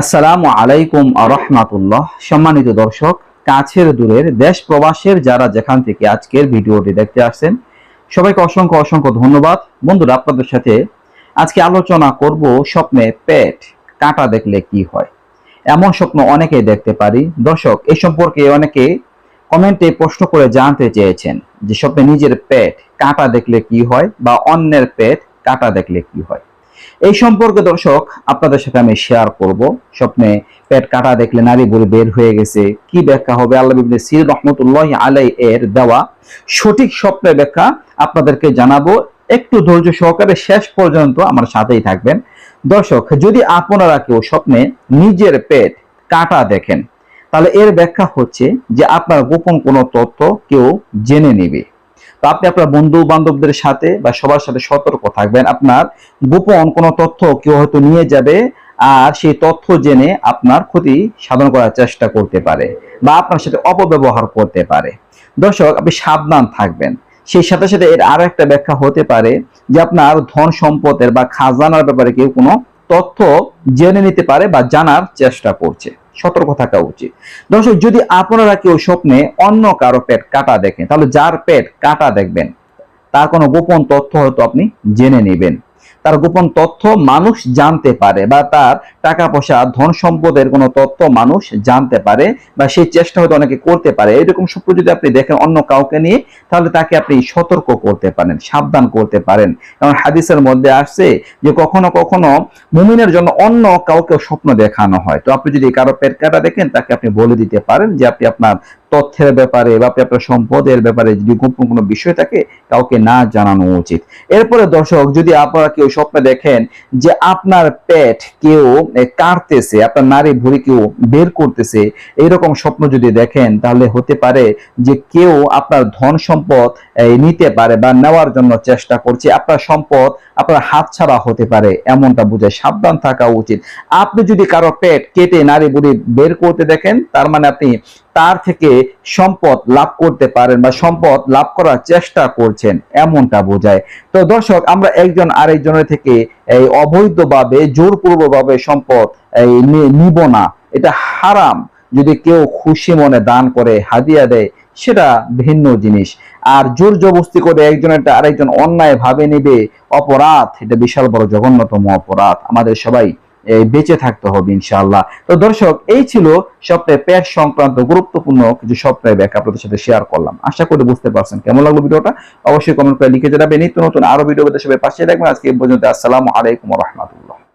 আসসালামু আলাইকুম রহমাতুল্লাহ। সম্মানিত দর্শক, কাছের দূরের দেশ প্রবাসের যারা যেখান থেকে আজকের ভিডিওটি দেখতে আসছেন, সবাইকে অসংখ্য অসংখ্য ধন্যবাদ। বন্ধুরা, আপনাদের সাথে আজকে আলোচনা করব স্বপ্নে পেট কাঁটা দেখলে কি হয়। এমন স্বপ্ন অনেকেই দেখতে পারি। দর্শক এই সম্পর্কে অনেকে কমেন্টে প্রশ্ন করে জানতে চেয়েছেন যে স্বপ্নে নিজের পেট কাঁটা দেখলে কি হয় বা অন্যের পেট কাঁটা দেখলে কি হয়। এই সম্পর্কে দর্শক, আপনাদের সাথে আমি শেয়ার করব। স্বপ্নে পেট কাটা দেখলে নারী বুড়ি বের হয়ে গেছে। কি ব্যাখ্যা হবে? আল্লাহ সির রহমতুল্লাহ আলাই এর দেওয়া সঠিক স্বপ্নের ব্যাখ্যা আপনাদেরকে জানাব। একটু ধৈর্য সহকারে শেষ পর্যন্ত আমার সাথেই থাকবেন। দর্শক, যদি আপনারা কেউ স্বপ্নে নিজের পেট কাটা দেখেন, তাহলে এর ব্যাখ্যা হচ্ছে যে আপনার গোপন কোনো তথ্য কেউ জেনে নেবে। তো আপনি আপনার বন্ধু বান্ধবদের সাথে বা সবার সাথে সতর্ক থাকবেন। আপনার গোপন কোনো তথ্য কেউ হয়তো নিয়ে যাবে আর সেই তথ্য জেনে আপনার ক্ষতি সাধন করার চেষ্টা করতে পারে বা আপনার সাথে অপব্যবহার করতে পারে। দর্শক, আপনি সাবধান থাকবেন। সেই সাথে সাথে এর আরও একটা ব্যাখ্যা হতে পারে যে আপনার ধন সম্পদের বা খাজানার ব্যাপারে কেউ কোনো তথ্য জেনে নিতে পারে বা জানার চেষ্টা করছে। সতর্ক থাকা উচিত। দর্শক, যদি আপনারা কেউ স্বপ্নে অন্য কারও পেট কাটা দেখেন, তাহলে যার পেট কাটা দেখবেন, তার কোনো গোপন তথ্য হয়তো আপনি জেনে নেবেন। তার গোপন তথ্য মানুষ জানতে পারে বা তার টাকা পয়সা, ধন সম্পদের কোনো তথ্য মানুষ জানতে পারে বা সেই চেষ্টা হয়তো অনেকে করতে পারে। এরকম স্বপ্ন যদি আপনি দেখেন অন্য কাউকে নিয়ে, তাহলে তাকে আপনি সতর্ক করতে পারেন, সাবধান করতে পারেন। কারণ হাদিসের মধ্যে আসছে যে কখনো কখনো মুমিনের জন্য অন্য কাউকে স্বপ্ন দেখানো হয়। তো আপনি যদি কারও পেট কাটা দেখেন, তাকে আপনি বলে দিতে পারেন যে আপনি আপনার তথ্যের ব্যাপারে বা আপনি আপনার সম্পদের ব্যাপারে যদি গোপন কোনো বিষয় থাকে, কাউকে না জানানো উচিত। এরপরে দর্শক, যদি আপনারা কেউ স্বপ্নে দেখেন যে আপনার পেট কেউ কাটতেছে, আপনার নারী ভুড়ি কেউ বের করতেছে, এইরকম স্বপ্ন যদি দেখেন, তাহলে হতে পারে যে কেউ আপনার ধন সম্পদ নিতে পারে বা নেওয়ার জন্য চেষ্টা করছে। আপনার সম্পদ আপনার হাত ছাড়া হতে পারে, এমনটা বুঝে সাবধান থাকা উচিত। আপনি যদি কারও পেট কেটে নারী বুড়ি বের করতে দেখেন, তার মানে আপনি তার থেকে সম্পদ লাভ করতে পারেন বা সম্পদ লাভ করার চেষ্টা করছেন, এমনটা বোঝায়। তো দর্শক, আমরা একজন আরেকজনের থেকে এই অবৈধভাবে, জোরপূর্বকভাবে সম্পদ এই নিব না। এটা হারাম। যদি কেউ খুশি মনে দান করে, হাদিয়া দেয়, সেটা ভিন্ন জিনিস। আর জোর জবস্তি করে একজন একটা আরেকজন অন্যায় ভাবে নেবে, অপরাধ, এটা বিশাল বড় জঘন্যতম অপরাধ। আমাদের সবাই বেঁচে থাকতে হবে, ইনশাআল্লাহ। তো দর্শক, এই ছিল সপ্তাহে পেট সংক্রান্ত গুরুত্বপূর্ণ কিছু সপ্তাহে ব্যাক আপনাদের সাথে শেয়ার করলাম। আশা করি বুঝতে পারছেন কেমন লাগল ভিডিওটা। অবশ্যই কমেন্ট করে লিখে জানাবেন। নিত্য নতুন আরও ভিডিও সবাই পাশে রাখবেন আজকে এই পর্যন্ত, আসসালামু আলাইকুম রহমতুল্লাহ।